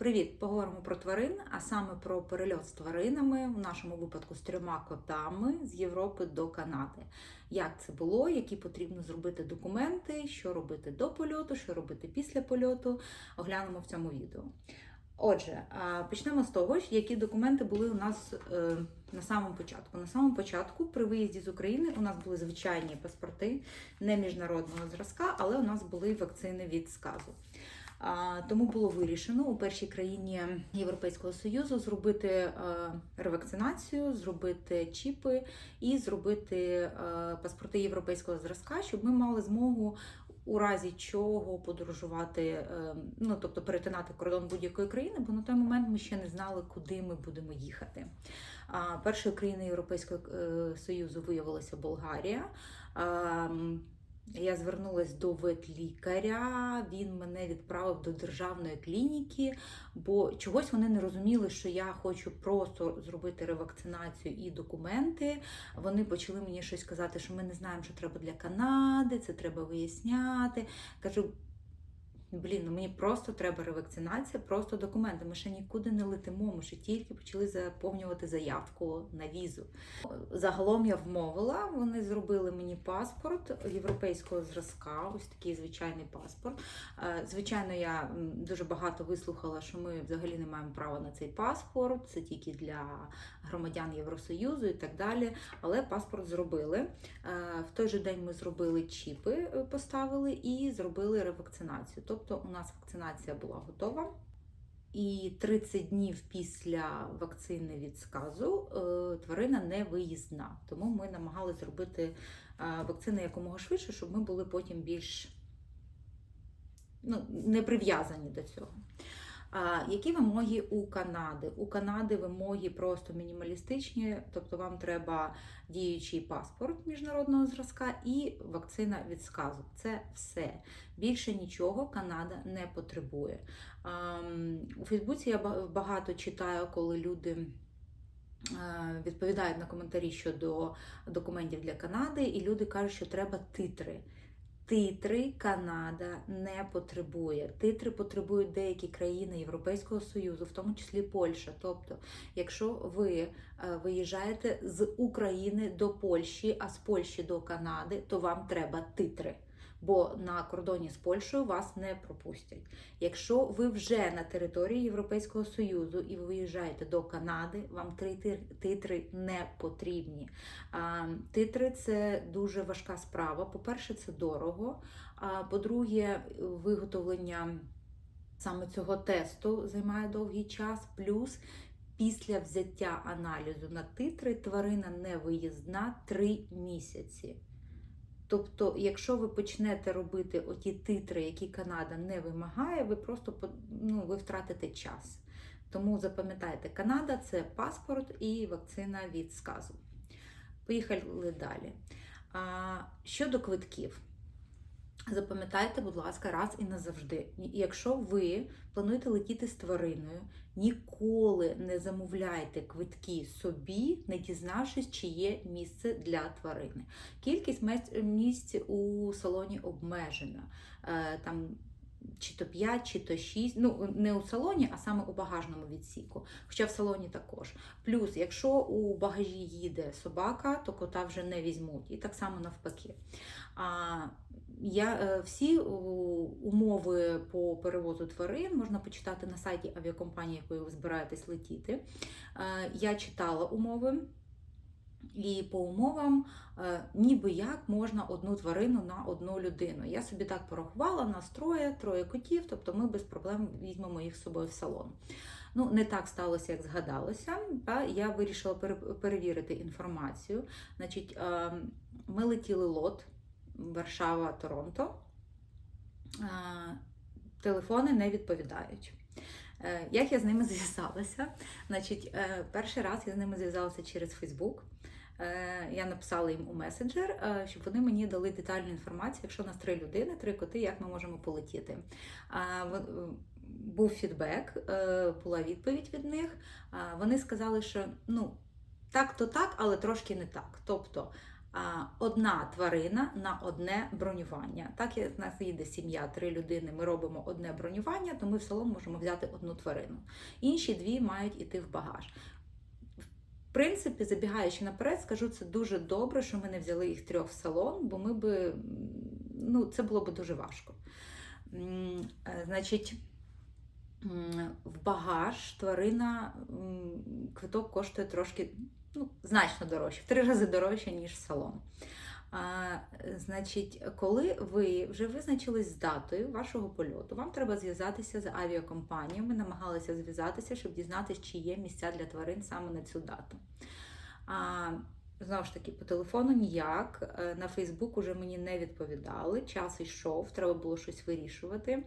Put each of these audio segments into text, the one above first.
Привіт! Поговоримо про тварин, а саме про перельот з тваринами, в нашому випадку з трьома котами з Європи до Канади. Як це було, які потрібно зробити документи, що робити до польоту, що робити після польоту, оглянемо в цьому відео. Отже, почнемо з того, які документи були у нас е, на самому початку. На самому початку, при виїзді з України, у нас були звичайні паспорти, не міжнародного зразка, але у нас були вакцини від сказу. Тому було вирішено у першій країні Європейського Союзу зробити е, ревакцинацію, зробити чіпи і зробити е, паспорти європейського зразка, щоб ми мали змогу. У разі чого подорожувати, е, ну тобто перетинати кордон будь-якої країни, бо на той момент ми ще не знали, куди ми будемо їхати. Першою країною Європейського Союзу виявилася Болгарія. Я звернулася до ветлікаря, він мене відправив до державної клініки, бо чогось вони не розуміли, що я хочу просто зробити ревакцинацію і документи. Вони почали мені щось казати, що ми не знаємо, що треба для Канади, це треба виясняти. Кажу. Блін, ну мені просто треба ревакцинація, просто документи. Ми ще нікуди не летимо. Ми ще тільки почали заповнювати заявку на візу. Загалом я вмовила. Вони зробили мені паспорт європейського зразка. Ось такий звичайний паспорт. Е, Звичайно, я дуже багато вислухала, що ми взагалі не маємо права на цей паспорт. Це тільки для громадян Євросоюзу і так далі. Але паспорт зробили. Е, В той же день ми зробили чіпи, е, поставили і зробили ревакцинацію. Тобто у нас вакцинація була готова. І 30 днів після вакцини від сказу е, тварина не виїзна. Тому ми намагалися зробити е, вакцини якомога швидше, щоб ми були потім більш ну, не прив'язані до цього. А, які вимоги у Канади? У Канади вимоги просто мінімалістичні, тобто вам треба діючий паспорт міжнародного зразка і вакцина від сказу. Це все. Більше нічого Канада не потребує. У Фейсбуці я багато читаю, коли люди. е, Відповідають на коментарі щодо документів для Канади, і люди кажуть, що треба титри. Титри Канада не потребує. Титри потребують деякі країни Європейського Союзу, в тому числі Польща. Тобто, якщо ви е, виїжджаєте з України до Польщі, а з Польщі до Канади, то вам треба титри. Бо на кордоні з Польщею вас не пропустять. Якщо ви вже на території Європейського Союзу і ви виїжджаєте до Канади, вам три титри не потрібні. Титри це дуже важка справа. По-перше, це дорого. А по-друге, виготовлення саме цього тесту займає довгий час. Плюс після взяття аналізу на титри тварина не виїзна 3 місяці. Тобто, якщо ви почнете робити оті титри, які Канада не вимагає, ви просто ну, ви втратите час. Тому запам'ятайте, Канада це паспорт і вакцина від сказу. Поїхали далі. А, щодо квитків, запам'ятайте, будь ласка, раз і назавжди. Ні- Якщо ви плануєте летіти з твариною, ніколи не замовляйте квитки собі, не дізнавшись, чи є місце для тварини. Кількість місць у салоні обмежена. Е, Там чи то 5, чи то 6, ну не у салоні, а саме у багажному відсіку. Хоча в салоні також. Плюс, якщо у багажі їде собака, то кота вже не візьмуть. І так само навпаки. А, я, е, всі умови по перевозу тварин можна почитати на сайті авіакомпанії, якою ви збираєтесь летіти. Е, я читала умови. І по умовам, е, ніби як можна одну тварину на одну людину. Я собі так порахувала, нас троє, троє котів, тобто ми без проблем візьмемо їх з собою в салон. Ну, не так сталося, як згадалося. Та я вирішила пере- перевірити інформацію. Значить, е, ми летіли лот Варшава, Торонто. Телефони не відповідають. Е, Як я з ними зв'язалася? Значить, е, перший раз я з ними зв'язалася через Фейсбук. Я написала їм у месенджер, е, щоб вони мені дали детальну інформацію, якщо у нас три людини, три коти, як ми можемо полетіти. Був фідбек, була відповідь від них. Вони сказали, що ну, так то так, але трошки не так. Тобто одна тварина на одне бронювання. Так як в нас їде сім'я, три людини, ми робимо одне бронювання, то ми в салон можемо взяти одну тварину. Інші дві мають іти в багаж. В принципі, забігаючи наперед, скажу, це дуже добре, що ми не взяли їх трьох в салон, бо ми би, ну, це було б дуже важко. Е, Значить, в багаж тварина квиток коштує трошки ну, значно дорожче, в три рази дорожче, ніж салон. А, значить, коли ви вже визначились з датою вашого польоту, вам треба зв'язатися з авіакомпанією. Ми намагалися зв'язатися, щоб дізнатися, чи є місця для тварин саме на цю дату. А, Знову ж таки, по телефону ніяк. Е, На Фейсбук уже мені не відповідали. Час йшов, треба було щось вирішувати.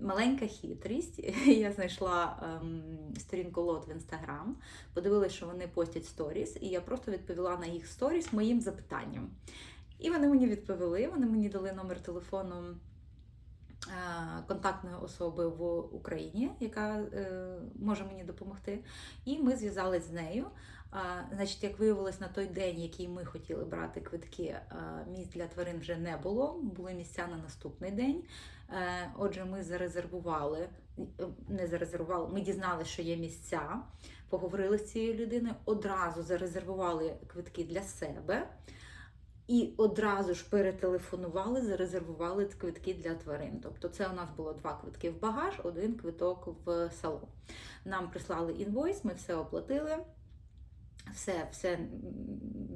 Маленька хитрість. Я знайшла ем, сторінку лот в інстаграм, подивилася, що вони постять сторіс, і я просто відповіла на їх сторіс моїм запитанням. І вони мені відповіли, вони мені дали номер телефону е, контактної особи в Україні, яка е, може мені допомогти. І ми зв'язались з нею. А, Значить, як виявилось, на той день, який ми хотіли брати квитки, а, місць для тварин вже не було. Були місця на наступний день. Е, Отже, ми зарезервували, не зарезервували, ми дізналися, що є місця, поговорили з цією людиною, одразу зарезервували квитки для себе. І одразу ж перетелефонували, зарезервували квитки для тварин. Тобто це у нас було два квитки в багаж, один квиток в салон. Нам прислали інвойс, ми все оплатили. Все, все,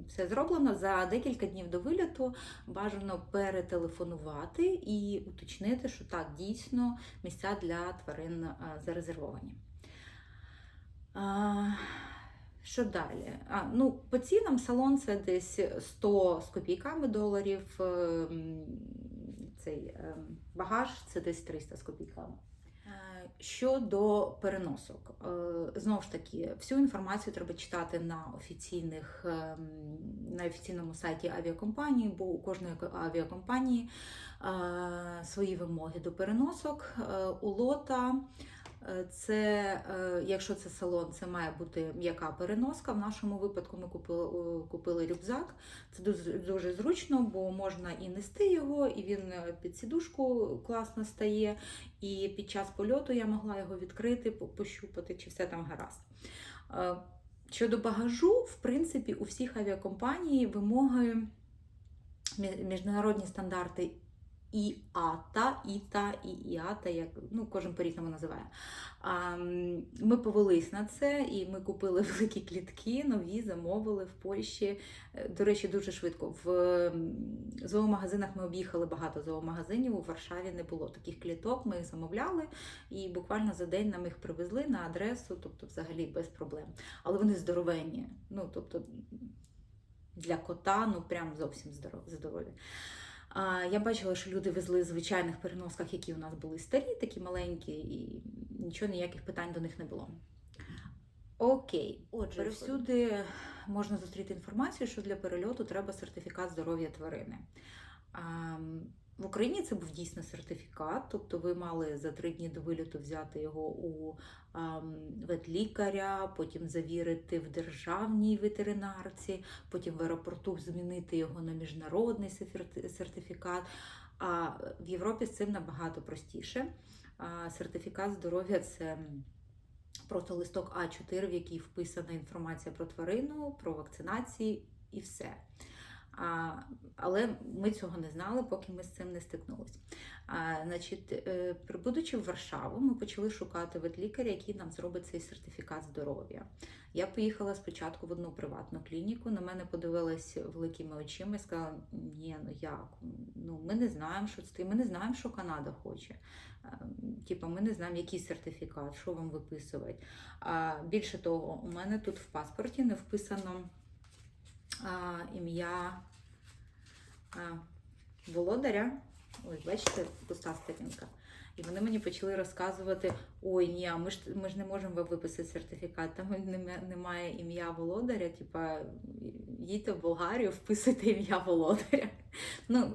все зроблено за декілька днів до виліту. Бажано перетелефонувати і уточнити, що так дійсно місця для тварин зарезервовані. А, що далі? А, ну, по цінам салон це десь 100 з копійками доларів. ем, Цей ем, багаж це десь 300 з копійками. Щодо переносок, Е, знову ж таки, всю інформацію треба читати на офіційних ем, на офіційному сайті авіакомпанії, бо у кожної авіакомпанії е, свої вимоги до переносок. Е, У лота це, е, якщо це салон, це має бути м'яка переноска. В нашому випадку ми купили, е, купили рюкзак. Це дуже, дуже зручно, бо можна і нести його, і він е, під сідушку класно стає. І під час польоту я могла його відкрити, пощупати, чи все там гаразд. Е, Щодо багажу, в принципі, у всіх авіакомпаній вимоги міжнародні стандарти ІАТА, ІТА і ІАТА, як ну, кожен по-різному називає. А, Ми повелись на це і ми купили великі клітки, нові, замовили в Польщі. Е, До речі, дуже швидко. В зоомагазинах ми об'їхали багато зоомагазинів. У Варшаві не було таких кліток. Ми їх замовляли і буквально за день нам їх привезли на адресу, тобто взагалі без проблем. Але вони здоровенні. Ну, тобто для кота, ну прям зовсім здорові. Я бачила, що люди везли в звичайних переносках, які у нас були старі, такі маленькі, і нічого, ніяких питань до них не було. Окей, отже, всюди можна зустріти інформацію, що для перельоту треба сертифікат здоров'я тварини. В Україні це був дійсно сертифікат, тобто ви мали за три дні до виліту взяти його у ам, ветлікаря, потім завірити в державній ветеринарці, потім в аеропорту змінити його на міжнародний сертифікат. А в Європі з цим набагато простіше. Сертифікат здоров'я це просто листок А4, в який вписана інформація про тварину, про вакцинації і все. Але ми цього не знали, поки ми з цим не стикнулися. Значить, е, прибудучи в Варшаву, ми почали шукати ветлікаря, який нам зробить цей сертифікат здоров'я. Я поїхала спочатку в одну приватну клініку. На мене подивилась великими очима і сказала: ні, ну як? Ну ми не знаємо, що це. Ми не знаємо, що Канада хоче. Е, Типа, ми не знаємо, який сертифікат, що вам виписувати. Більше того, у мене тут в паспорті не вписано ім'я володаря. Ось, бачите, пуста сторінка. І вони мені почали розказувати: ой, ні, ми ж ми ж не можемо вам виписати сертифікат, там немає ім'я володаря. Типа, їдьте в Болгарію, вписуйте ім'я володаря. Ну,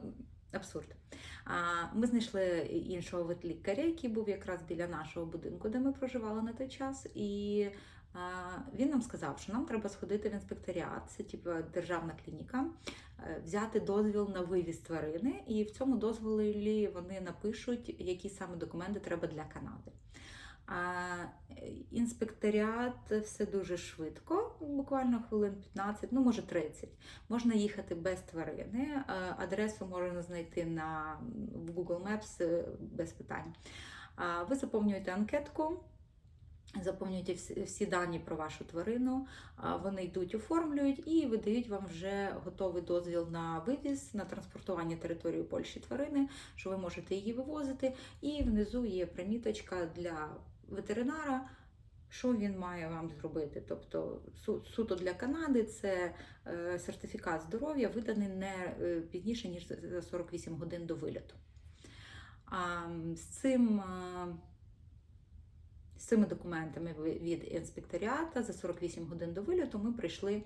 абсурд. А ми знайшли іншого ветлікаря, який був якраз біля нашого будинку, де ми проживали на той час. І Він нам сказав, що нам треба сходити в інспекторіат, це типу державна клініка, е, взяти дозвіл на вивіз тварини, і в цьому дозволі вони напишуть, які саме документи треба для Канади. А інспекторіат все дуже швидко, буквально хвилин 15, ну може 30. Можна їхати без тварини. е, Адресу можна знайти на Google Maps е, без питань. Ви заповнюєте анкетку. Заповнюєте всі, дані про вашу тварину, вони йдуть, оформлюють і видають вам вже готовий дозвіл на вивіз, на транспортування території Польщі тварини, що ви можете її вивозити. І внизу є приміточка для ветеринара, що він має вам зробити. Тобто суто для Канади це е, сертифікат здоров'я, виданий не е, пізніше, ніж за- за 48 годин до виліту. З цим. Цими документами від інспекторіата за 48 годин до виліту ми прийшли,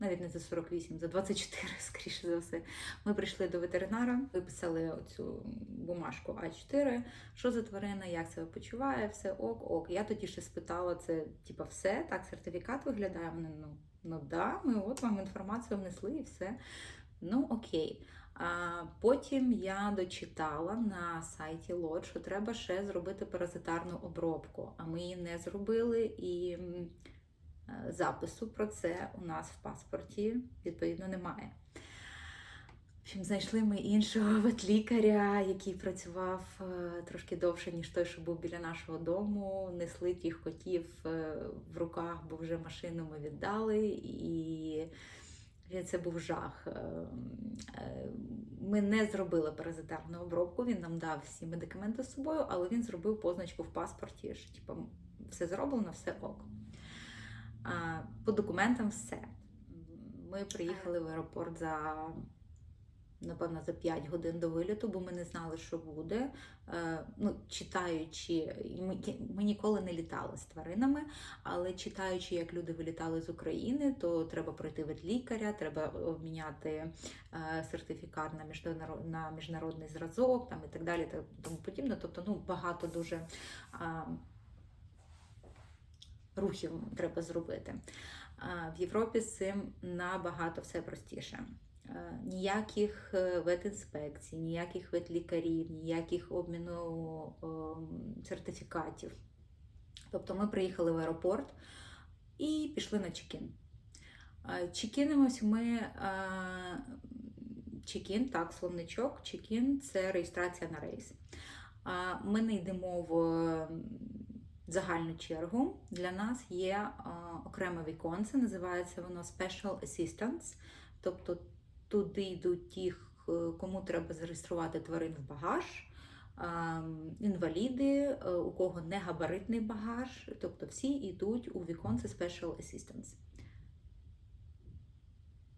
навіть не за 48, за 24, скоріше за все. Ми прийшли до ветеринара, виписали оцю бумажку А4, що за тварина, як себе почуває, все ок, ок. Я тоді ще спитала, це типа все, так, сертифікат виглядає. Вони ну, ну да, ми от вам інформацію внесли і все. Ну окей. Потім я дочитала на сайті ЛОД, що треба ще зробити паразитарну обробку, а ми її не зробили, і е, запису про це у нас в паспорті відповідно немає. Общем, знайшли ми іншого ветлікаря, який працював е, трошки довше, ніж той, що був біля нашого дому. Несли тих котів е, в руках, бо вже машину ми віддали. І це був жах. Е, е, Ми не зробили паразитарну обробку, він нам дав всі медикаменти з собою, але він зробив позначку в паспорті, що типу, все зроблено, все ок. По документам все. Ми приїхали в аеропорт за, напевно, за 5 годин до виліту, бо ми не знали, що буде. Е, Ну, читаючи, ми, ніколи не літали з тваринами, але читаючи, як люди вилітали з України, то треба пройти ветлікаря, треба обміняти е, сертифікат на міжнарод, на міжнародний зразок там, і так далі, тому подібне. Тобто, ну, багато дуже рухів треба зробити. В Європі з цим набагато все простіше. Е, Ніяких е, ветінспекцій, ніяких ветлікарів, ніяких обміну сертифікатів. Тобто ми приїхали в аеропорт і пішли на чекін. Е, Чекінимось ми. Чекін, так, словничок, чекін це реєстрація на рейс. Ми не йдемо в загальну чергу. Для нас є окреме віконце, називається воно Special Assistance. Тобто туди йдуть ті, кому треба зареєструвати тварин в багаж, інваліди, е, у кого не габаритний багаж, тобто всі йдуть у віконце Special Assistance.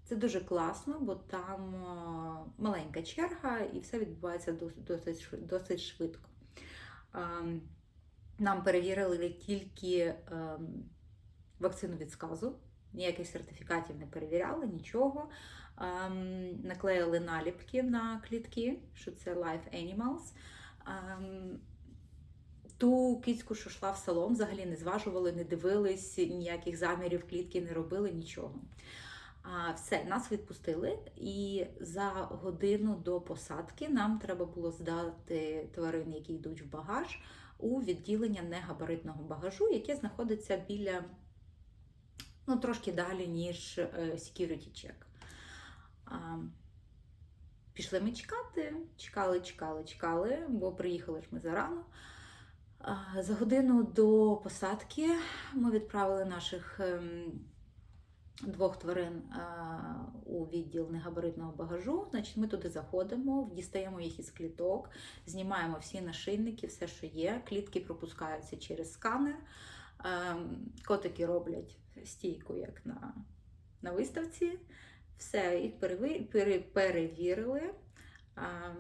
Це дуже класно, бо там е, маленька черга і все відбувається досить, досить швидко. Нам перевірили тільки ем, вакцину від сказу, ніяких сертифікатів не перевіряли, нічого. Ем, Наклеїли наліпки на клітки, що це Life Animals. Ем, Ту кицьку, що йшла в салон, взагалі не зважували, не дивились, ніяких замірів клітки не робили, нічого. А, все, нас відпустили, і за годину до посадки нам треба було здати тварин, які йдуть в багаж, у відділення негабаритного багажу, яке знаходиться біля, ну, трошки далі, ніж е, security check. Пішли ми чекати, чекали, чекали, чекали, бо приїхали ж ми зарано. За годину до посадки ми відправили наших ем, двох тварин у відділ негабаритного багажу. Значить, ми туди заходимо, дістаємо їх із кліток, знімаємо всі нашийники, все, що є. Клітки пропускаються через сканер. Ем, Котики роблять стійку, як на, на виставці. Все, їх перевірили. а,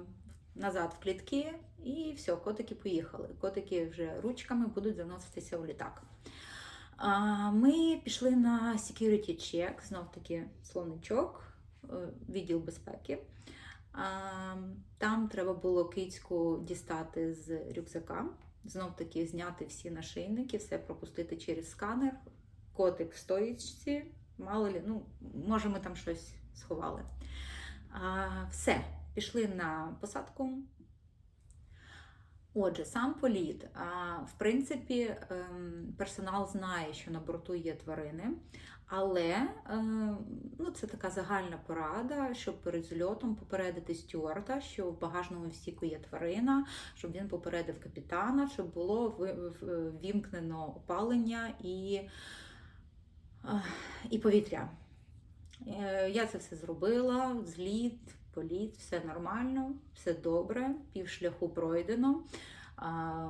Назад в клітки, і все, котики поїхали. Котики вже ручками будуть заноситися у літак. А, Ми пішли на security check, знов таки словничок, е, відділ безпеки. Там треба було кицьку дістати з рюкзака, знов таки зняти всі нашийники, все пропустити через сканер. Котик в стоїчці, мало лі, ну, може, ми там щось сховали. А, все, пішли на посадку. Отже, сам політ. В принципі, ем, персонал знає, що на борту є тварини, але ем, ну, це така загальна порада, щоб перед зльотом попередити стюарта, що в багажному відсіку є тварина, щоб він попередив капітана, щоб було ви- в- ввімкнено опалення і, і повітря. Е, Я це все зробила, зліт, політ, все нормально, все добре, півшляху пройдено.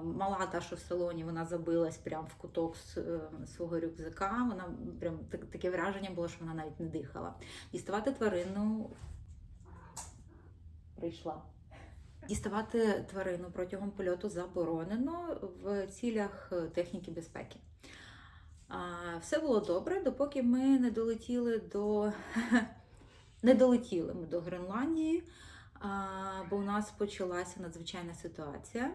Мала та, що в салоні, вона забилась прямо в куток е, свого рюкзака. Вона прям так- таке враження було, що вона навіть не дихала. Діставати тварину прийшла. Діставати тварину протягом польоту заборонено в цілях е, техніки безпеки. Все було добре, допоки ми не долетіли до не долетіли ми до Гренландії, бо у нас почалася надзвичайна ситуація.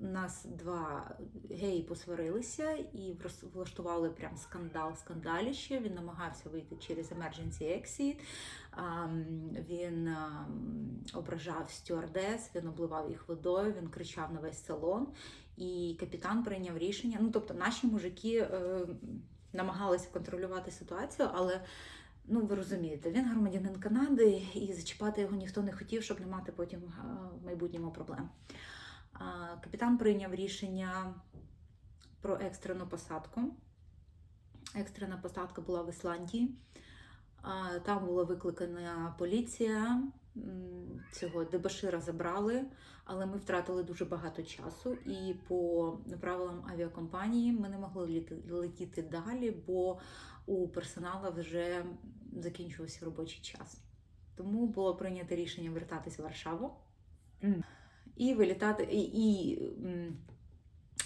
Нас два геї посварилися і влаштували прям скандал, скандаліще. Він намагався вийти через emergency exit. Він ображав стюардес, він обливав їх водою, він кричав на весь салон. І капітан прийняв рішення. Ну, тобто, наші мужики е, намагалися контролювати ситуацію, але ну ви розумієте, він громадянин Канади, і зачіпати його ніхто не хотів, щоб не мати потім е, в майбутньому проблем. Капітан прийняв рішення про екстрену посадку. Екстрена посадка була в Ісландії. Там була викликана поліція. Цього дебашира забрали, але ми втратили дуже багато часу. І по правилам авіакомпанії ми не могли летіти далі, бо у персоналу вже закінчувався робочий час. Тому було прийнято рішення вертатись в Варшаву і вилітати. І, і,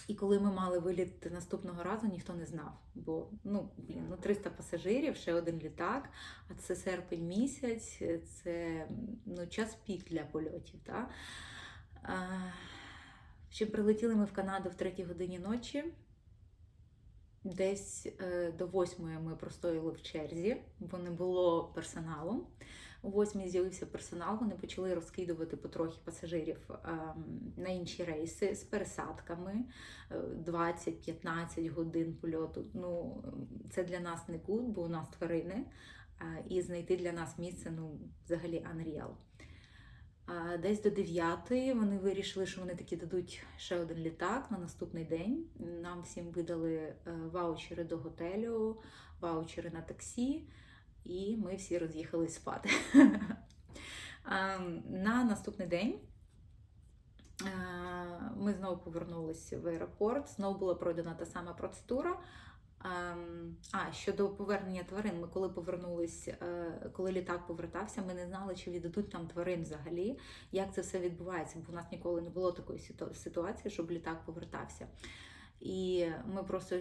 і коли ми мали виліт наступного разу, ніхто не знав. Бо ну, блін, ну 300 пасажирів, ще один літак, а це серпень місяць, це ну, час пік для польотів. Та? А, Ще прилетіли ми в Канаду в третій годині ночі. Десь е, до восьмої ми простояли в черзі, бо не було персоналу. У восьмій з'явився персонал, вони почали розкидувати потрохи пасажирів ем, на інші рейси з пересадками е, 20-15 годин польоту. Ну, це для нас не гуд, бо у нас тварини, е, і знайти для нас місце ну, взагалі unreal. Десь до 9 вони вирішили, що вони таки дадуть ще один літак на наступний день. Нам всім видали е, ваучери до готелю, ваучери на таксі, і ми всі роз'їхались спати. На наступний день е, ми знову повернулися в аеропорт, знову була пройдена та сама процедура. Ем, А, щодо повернення тварин, ми коли повернулись, е, коли літак повертався, ми не знали, чи віддадуть нам тварин взагалі, як це все відбувається, бо в нас ніколи не було такої ситуації, щоб літак повертався. І ми просто,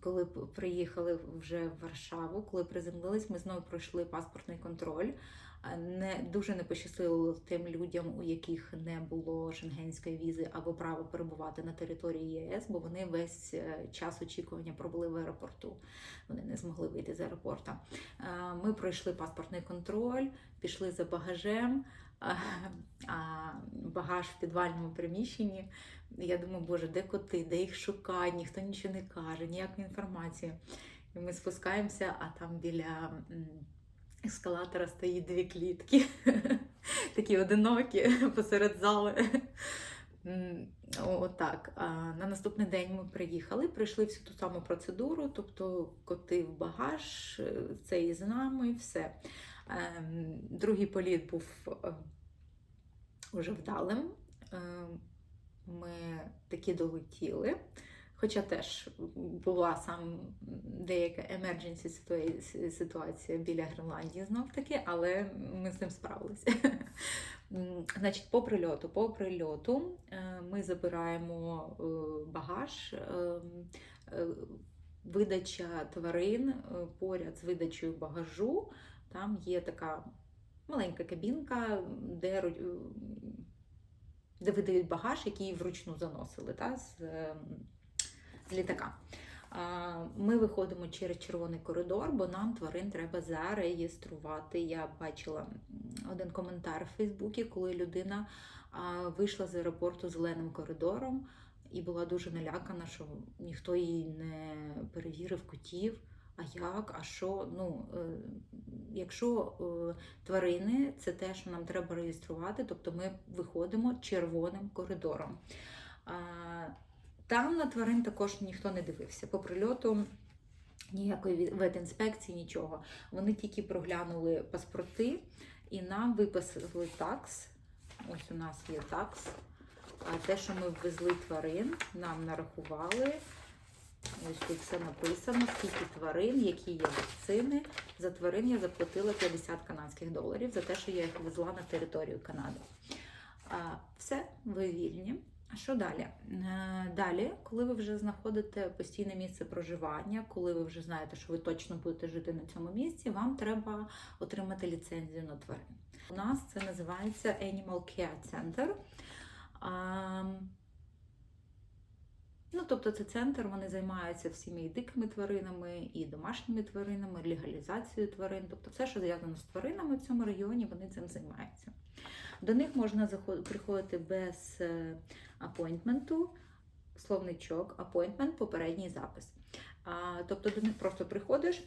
коли приїхали вже в Варшаву, коли приземлились, ми знову пройшли паспортний контроль. Не дуже не пощастило тим людям, у яких не було шенгенської візи або права перебувати на території ЄС, бо вони весь е, час очікування пробули в аеропорту. Вони не змогли вийти з аеропорта. Е, Ми пройшли паспортний контроль, пішли за багажем. А багаж в підвальному приміщенні. Я думаю, боже, де коти, де їх шукають, ніхто нічого не каже, ніякої інформації. І ми спускаємося, а там біля ескалатора стоїть дві клітки, такі одинокі посеред зали. Отак. На наступний день ми приїхали, пройшли всю ту саму процедуру, тобто коти в багаж, це і з нами, і все. Ем, Другий політ був е, уже вдалим. Ми таки долетіли. Хоча теж була сам деяка ситуа- ситуація біля Гренландії знов таки, але ми з ним справилися. Значить, по прильоту. По прильоту е, ми забираємо е, багаж, е, видача тварин поряд з видачею багажу. Там є така маленька кабінка, де, де видають багаж, який вручну заносили та, з, е, з літака. Ми виходимо через червоний коридор, бо нам тварин треба зареєструвати. Я бачила один коментар в Фейсбуці, коли людина вийшла з аеропорту зеленим коридором і була дуже налякана, що ніхто її не перевірив котів. А як? А що? Ну, е, якщо е, тварини це те, що нам треба реєструвати, тобто ми виходимо червоним коридором. Там на тварин також ніхто не дивився. По прильоту ніякої ветінспекції, нічого. Вони тільки проглянули паспорти і нам виписали такс. Ось у нас є такс. А те, що ми ввезли тварин, нам нарахували. Ось тут все написано, скільки тварин, які є вакцини. За тварин я заплатила 50 канадських доларів за те, що я їх везла на територію Канади. Все, ви вільні. А що далі? Е, Далі, коли ви вже знаходите постійне місце проживання, коли ви вже знаєте, що ви точно будете жити на цьому місці, вам треба отримати ліцензію на тварин. У нас це називається Animal Care Center. Ну, тобто це центр, вони займаються всіми і дикими тваринами, і домашніми тваринами, легалізацією тварин. Тобто все, що зв'язано з тваринами в цьому районі, вони цим займаються. До них можна приходити без е, апойнтменту, словничок, апойнтмент, попередній запис. А, тобто до них просто приходиш.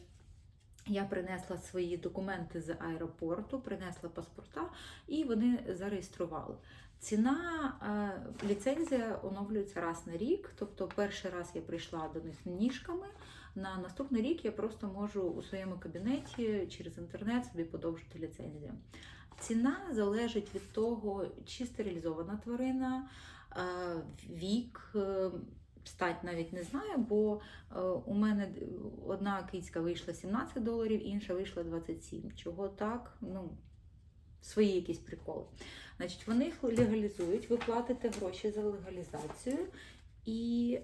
Я принесла свої документи з аеропорту, принесла паспорта, і вони зареєстрували. Ціна е, ліцензія оновлюється раз на рік. Тобто, перший раз я прийшла до них ніжками. На наступний рік я просто можу у своєму кабінеті через інтернет собі подовжити ліцензію. Ціна залежить від того, чи стерилізована тварина, е, вік, е, стать навіть не знаю, бо у мене одна кицька вийшла 17 доларів, інша вийшла 27. Чого так? Ну, свої якісь приколи. Значить, вони їх легалізують, ви платите гроші за легалізацію, і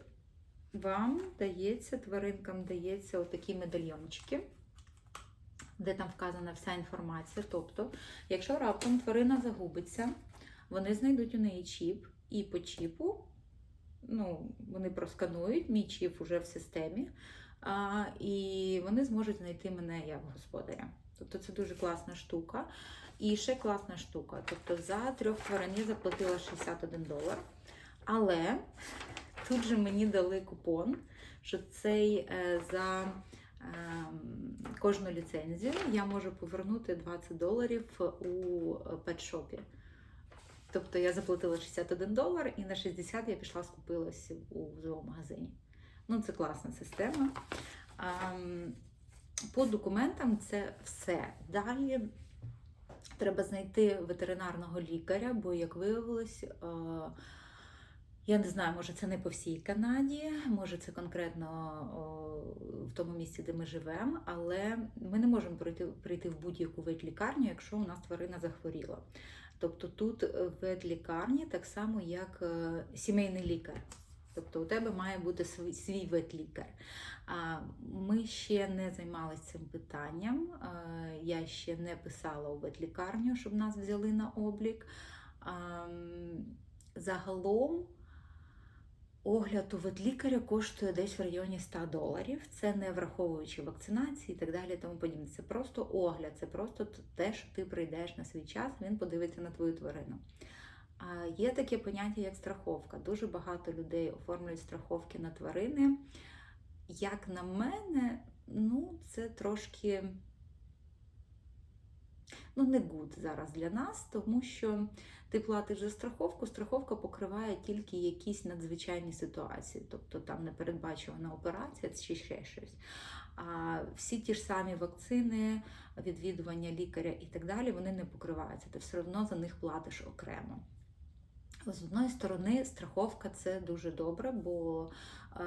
вам дається, тваринкам дається отакі медальйончики, де там вказана вся інформація. Тобто, якщо раптом тварина загубиться, вони знайдуть у неї чіп, і по чіпу ну, вони просканують, мій чіп уже в системі, а, і вони зможуть знайти мене як господаря. Тобто це дуже класна штука. І ще класна штука. Тобто за трьох тварин я заплатила 61 долар. Але тут же мені дали купон, що цей е, за ем, кожну ліцензію я можу повернути 20 доларів у петшопі. Тобто я заплатила 61 долар і на 60 я пішла скупилась у зоомагазині. Ну, це класна система. По документам це все. Далі треба знайти ветеринарного лікаря, бо, як виявилось, е, я не знаю, може це не по всій Канаді, може це конкретно в тому місці, де ми живемо, але ми не можемо прийти, прийти в будь-яку ветлікарню, якщо у нас тварина захворіла. Тобто тут в ветлікарні так само, як е, сімейний лікар. Тобто у тебе має бути свій, ветлікар. Ми ще не займалися цим питанням. Я ще не писала у ветлікарню, щоб нас взяли на облік. Загалом огляд у ветлікаря коштує десь в районі 100 доларів. Це не враховуючи вакцинації і так далі. Тому подібне. Це просто огляд, це просто те, що ти прийдеш на свій час, він подивиться на твою тварину. Є таке поняття, як страховка. Дуже багато людей оформлюють страховки на тварини. Як на мене, ну, це трошки ну, не гуд зараз для нас, тому що ти платиш за страховку, страховка покриває тільки якісь надзвичайні ситуації, тобто там непередбачувана операція чи ще щось. А всі ті ж самі вакцини, відвідування лікаря і так далі, вони не покриваються. Ти все одно за них платиш окремо. З одної сторони, страховка це дуже добре, бо е,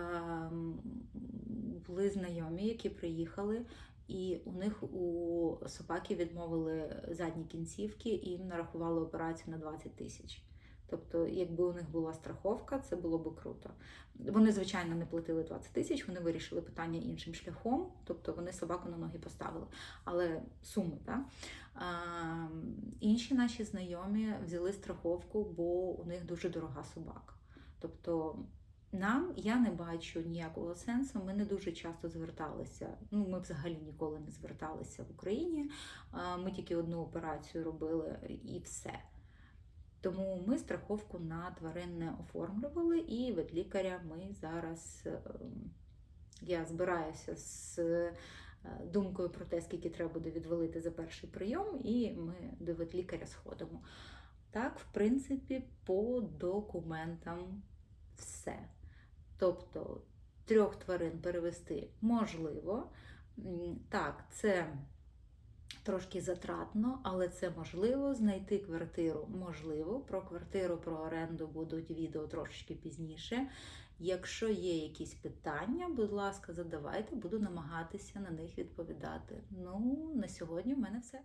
були знайомі, які приїхали, і у них у собаки відмовили задні кінцівки і їм нарахували операцію на 20 тисяч. Тобто, якби у них була страховка, це було б круто. Вони, звичайно, не платили 20 тисяч, вони вирішили питання іншим шляхом, тобто вони собаку на ноги поставили. Але суми, так? А, інші наші знайомі взяли страховку, бо у них дуже дорога собака. Тобто Нам я не бачу ніякого сенсу. Ми не дуже часто зверталися. Ну, ми взагалі ніколи не зверталися в Україні. Ми тільки одну операцію робили і все. Тому ми страховку на тварин не оформлювали, і від лікаря ми зараз ем, я збираюся з е, думкою про те, скільки треба буде відвалити за перший прийом, і ми до ветлікаря сходимо. Так, в принципі, по документам все. Тобто трьох тварин перевести можливо. Так, це трошки затратно, але це можливо. Знайти квартиру можливо. Про квартиру, про оренду будуть відео трошечки пізніше. Якщо є якісь питання, будь ласка, задавайте, буду намагатися на них відповідати. Ну, на сьогодні в мене все.